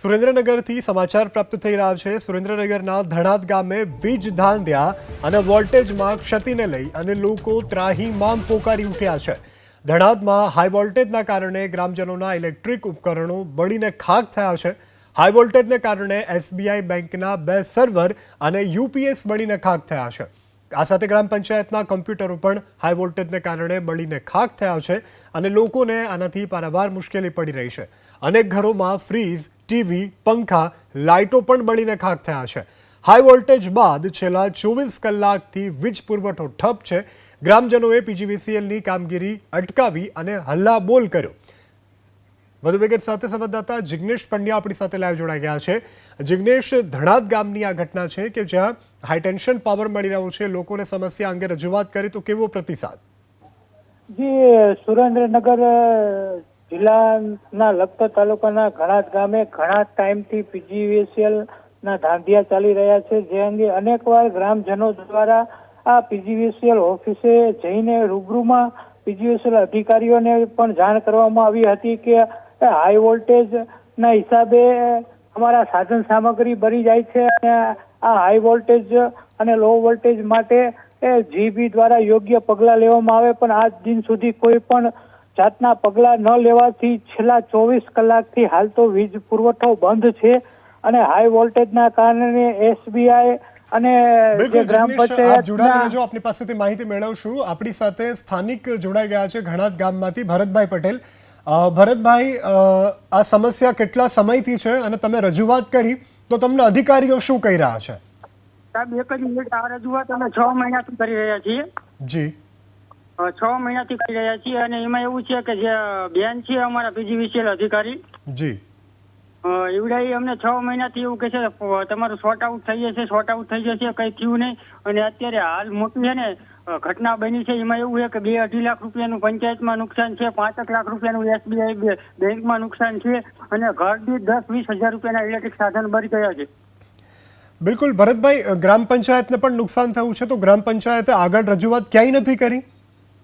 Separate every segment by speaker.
Speaker 1: સુરેન્દ્રનગરથી સમાચાર પ્રાપ્ત થઈ રહ્યા છે. સુરેન્દ્રનગરના ધણાદ ગામે વીજ ધાંધ્યા અને વોલ્ટેજમાં ક્ષતિને લઈ અને લોકો ત્રાહીમામ પોકારી ઉઠ્યા છે. ધણાદમાં હાઈ વોલ્ટેજના કારણે ગ્રામજનોના ઇલેક્ટ્રિક ઉપકરણો બળીને ખાક થયા છે. હાઈ વોલ્ટેજને કારણે એસબીઆઈ બેંકના બે સર્વર અને યુપીએસ બળીને ખાક થયા છે. આ સાથે ગ્રામ પંચાયતના કમ્પ્યુટરો પણ હાઈ વોલ્ટેજને કારણે બળીને ખાક થયા છે અને લોકોને આનાથી પારાવાર મુશ્કેલી પડી રહી છે. અનેક ઘરોમાં ફ્રીજ ટીવી, પંખા, લાઇટો પણ બળીને ખાક થયા છે. હાઈ વોલ્ટેજ બાદ છેલ્લા ચોવીસ કલાકથી વીજ પુરવઠો ઠપ છે. ગ્રામજનોએ પીજીવીસીએલની કામગીરી અટકાવી અને હલ્લાબોલ કર્યો. વધુ વિગત સાથે સંવાદદાતા જિગ્નેશ પંડ્યા આપણી સાથે લાઈવ જોડાઈ ગયા છે. જિગ્નેશ ધણાદ ગામની આ ઘટના છે કે જ્યાં હાઈટેન્શન પાવર મળી રહ્યો છે, લોકોને સમસ્યા અંગે રજૂઆત કરી, તો કેવો પ્રતિસાદ?
Speaker 2: જી, સુરેન્દ્રનગર જિલ્લાના લખતર તાલુકાના ઘણા ગામે ઘણા ટાઈમથી પીજીવીસીએલ ના ધાંધિયા ચાલી રહ્યા છે. જે અંગે અનેકવાર ગ્રામજનો દ્વારા આ પીજીવીસીએલ ઓફિસે જઈને રૂબરૂમાં પીજીવીસીએલ અધિકારીઓને પણ જાણ કરવામાં આવી હતી કે હાઈ વોલ્ટેજ ના હિસાબે અમારા સાધન સામગ્રી બની જાય છે અને આ હાઈ વોલ્ટેજ અને લો વોલ્ટેજ માટે જીબી દ્વારા યોગ્ય પગલાં લેવામાં આવે. પણ આજ દિન સુધી કોઈ પણ જાતના પગલાં ન લેવાથી છેલ્લા ચોવીસ કલાકથી હાલ તો વીજ પુરવઠો બંધ છે અને હાઈ વોલ્ટેજના કારણે એસબીઆઈ અને જે ગ્રામ
Speaker 1: આપની પાસેથી માહિતી મેળવશું. આપણી સાથે સ્થાનિક જોડાઈ ગયા છે ઘણાત ગામમાંથી ભરતભાઈ પટેલ. અ, ભરતભાઈ આ સમસ્યા કેટલા સમયથી છે અને તમે રજૂઆત કરી તો તમને અધિકારીઓ શું કહી રહ્યા છે?
Speaker 3: સાહેબ એક જ મિનિટ આ રજૂઆત અમે છ મહિનાથી કરી રહ્યા છીએ.
Speaker 1: જી.
Speaker 3: છ મહિનાથી કરી રહ્યા છીએ અને એમાં એવું છે કે જે બેન છે અમારા પીજીવીસીએલ અધિકારી
Speaker 1: જી.
Speaker 3: અ, એવડા અમને છ મહિનાથી એવું કહે છે તમારું શોર્ટ આઉટ થઈ જશે શોર્ટ આઉટ થઈ જશે કંઈ થયું નહીં. અને અત્યારે હાલ મોટી ને ઘટના બની છે એમાં એવું છે કે બે અઢી લાખ રૂપિયાનું પંચાયતમાં નુકસાન છે પાંચેક લાખ રૂપિયાનું એસબીઆઈ બેંકમાં નુકસાન છે અને ઘર દીઠ દસ વીસ હજાર રૂપિયાના ઇલેક્ટ્રિક સાધન બળી ગયા છે.
Speaker 1: બિલકુલ ભરતભાઈ ગ્રામ પંચાયતને પણ નુકસાન થયું છે તો ગ્રામ પંચાયતે આગળ રજૂઆત ક્યાંય નથી કરી?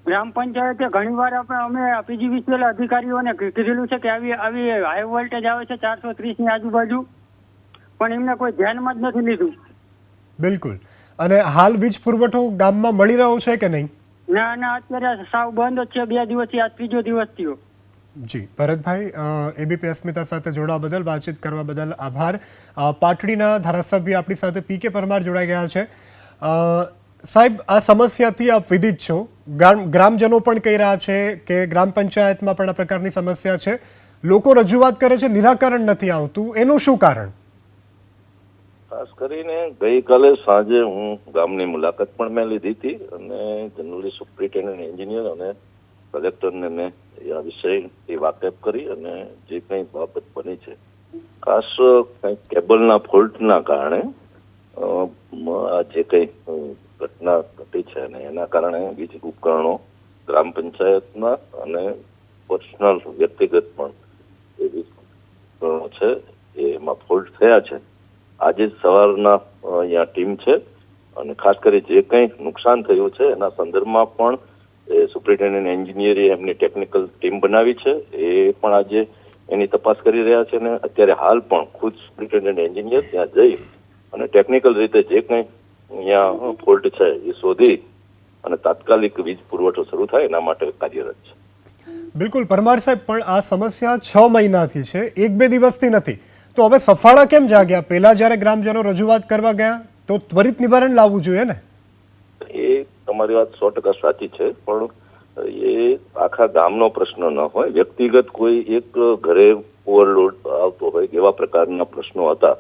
Speaker 3: ગ્રામ પંચાયતે ઘણીવાર આપણે અમે પીજીવીસીએલ અધિકારીઓને કીધેલું છે કે આવી આવી હાઈ વોલ્ટેજ આવે છે ચારસો ત્રીસની આજુબાજુ પણ એમને કોઈ ધ્યાનમાં જ નથી લીધું.
Speaker 1: બિલકુલ. અને હાલ વીજ પુરવઠો ગામમાં મળી રહ્યો છે કે નહીં?
Speaker 3: ના ના અત્યારે સાવ બંધ જ છે. બે દિવસથી આ ત્રીજો દિવસ થયો.
Speaker 1: જી ભરતભાઈ એબીપી અસ્મિતા સાથે જોડાવા બદલ વાતચીત કરવા બદલ આભાર. પાટડીના ધારાસભ્ય આપણી સાથે પી કે પરમાર જોડાઈ ગયા છે. સાહેબ આ સમસ્યાથી આપ વિદિત છો. ગ્રામજનો પણ કહી રહ્યા છે કે ગ્રામ પંચાયતમાં પણ આ પ્રકારની સમસ્યા છે. લોકો રજૂઆત કરે છે, નિરાકરણ નથી આવતું. એનું શું કારણ?
Speaker 4: ખાસ કરીને ગઈકાલે સાંજે હું ગામની મુલાકાત પણ મેં લીધી હતી અને જનરલી સુપ્રિન્ટેન્ડન્ટ એન્જિનિયર અને કલેક્ટરને મેં આ વિષયથી વાકેફ કરી અને જે કંઈ બાબત બની છે. ખાસ કંઈક કેબલના ફોલ્ટના કારણે આ જે કંઈ ઘટના છે અને એના કારણે વીજ ઉપકરણો ગ્રામ પંચાયતના અને પર્સનલ વ્યક્તિગત પણ એ વીજ ઉપકરણો છે, એમાં ફોલ્ટ થયા છે. આજે સવારના અહીંયા ટીમ છે અને ખાસ કરી જે કંઈ નુકસાન થયું છે, એના સંદર્ભમાં પણ એ સુપ્રિન્ટેન્ડન્ટ એન્જિનિયરે એમની ટેકનિકલ ટીમ બનાવી છે. એ પણ આજે એની તપાસ કરી રહ્યા છે અને અત્યારે હાલ પણ ખુદ સુપ્રિન્ટેન્ડન્ટ એન્જિનિયર ત્યાં જઈ અને ટેકનિકલ રીતે જે કંઈ અહીંયા ફોલ્ટ છે એ શોધી અને તાત્કાલિક વીજ પુરવઠો શરૂ થાય એના માટે કાર્યરત છે.
Speaker 1: બિલકુલ પરમાર સાહેબ પણ આ સમસ્યા છ મહિનાથી છે એક બે દિવસથી નથી. તો હવે સફાળા કેમ જાગ્યા? પહેલા જ્યારે ગ્રામજનો રજૂઆત કરવા ગયા તો ત્વરિત નિવારણ લાવવું જોઈએ ને?
Speaker 4: એ તમારી વાત સો ટકા સાચી છે પણ એ આખા ગામનો પ્રશ્ન ન હોય. વ્યક્તિગત કોઈ એક ઘરે ઓવરલોડ આવતો હોય એવા પ્રકારના પ્રશ્નો હતા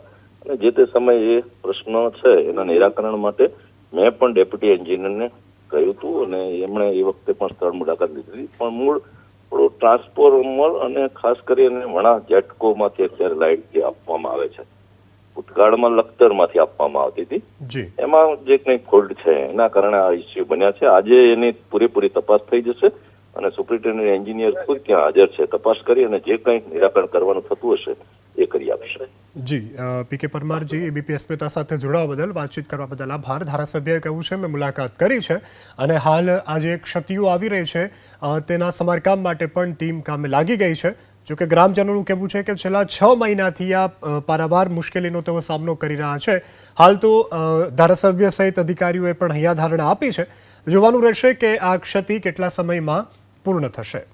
Speaker 4: અને જે તે સમયે એ પ્રશ્ન છે એના નિરાકરણ માટે મેં પણ ડેપ્યુટી એન્જિનિયરને કહ્યું હતું અને એમણે એ વખતે પણ સ્થળ મુલાકાત લીધી. પણ મૂળ થોડું ટ્રાન્સફોર્મર અને ખાસ કરીને વણા જેટકોમાંથી અત્યારે લાઇટ જે આપવામાં આવે છે ભૂતકાળમાં લખતરમાંથી આપવામાં આવતી હતી. એમાં જે કંઈ ફોલ્ટ છે એના કારણે આ ઇસ્યુ બન્યા છે. આજે એની પૂરેપૂરી તપાસ થઈ જશે. અને સુપ્રિન્ટેન્ડન્ટ એન્જિનિયર ખુદ ત્યાં હાજર છે. તપાસ કરી અને જે કંઈ નિરાકરણ કરવાનું થતું હશે, એ કરી આપશે.
Speaker 1: જી પી કે પરમારજી, એબીપી અસ્મિતા સાથે જોડાવા બદલ, વાતચીત કરવા બદલ આભાર. ધારાસભ્યએ કહ્યું છે, મેં મુલાકાત કરી છે અને હાલ આ જે ક્ષતિઓ આવી રહી છે. તેના સમારકામ માટે પણ ટીમ કામે લાગી ગઈ છે. જોકે ગ્રામજનોનું કહેવું છે કે છેલ્લા છ મહિનાથી આ પારાવાર મુશ્કેલીનો તેઓ સામનો કરી રહ્યા છે. હાલ તો ધારાસભ્ય સહિત અધિકારીઓએ પણ હૈયાધારણા આપી છે. જોવાનું રહેશે કે આ ક્ષતિ કેટલા સમયમાં પૂર્ણ થશે.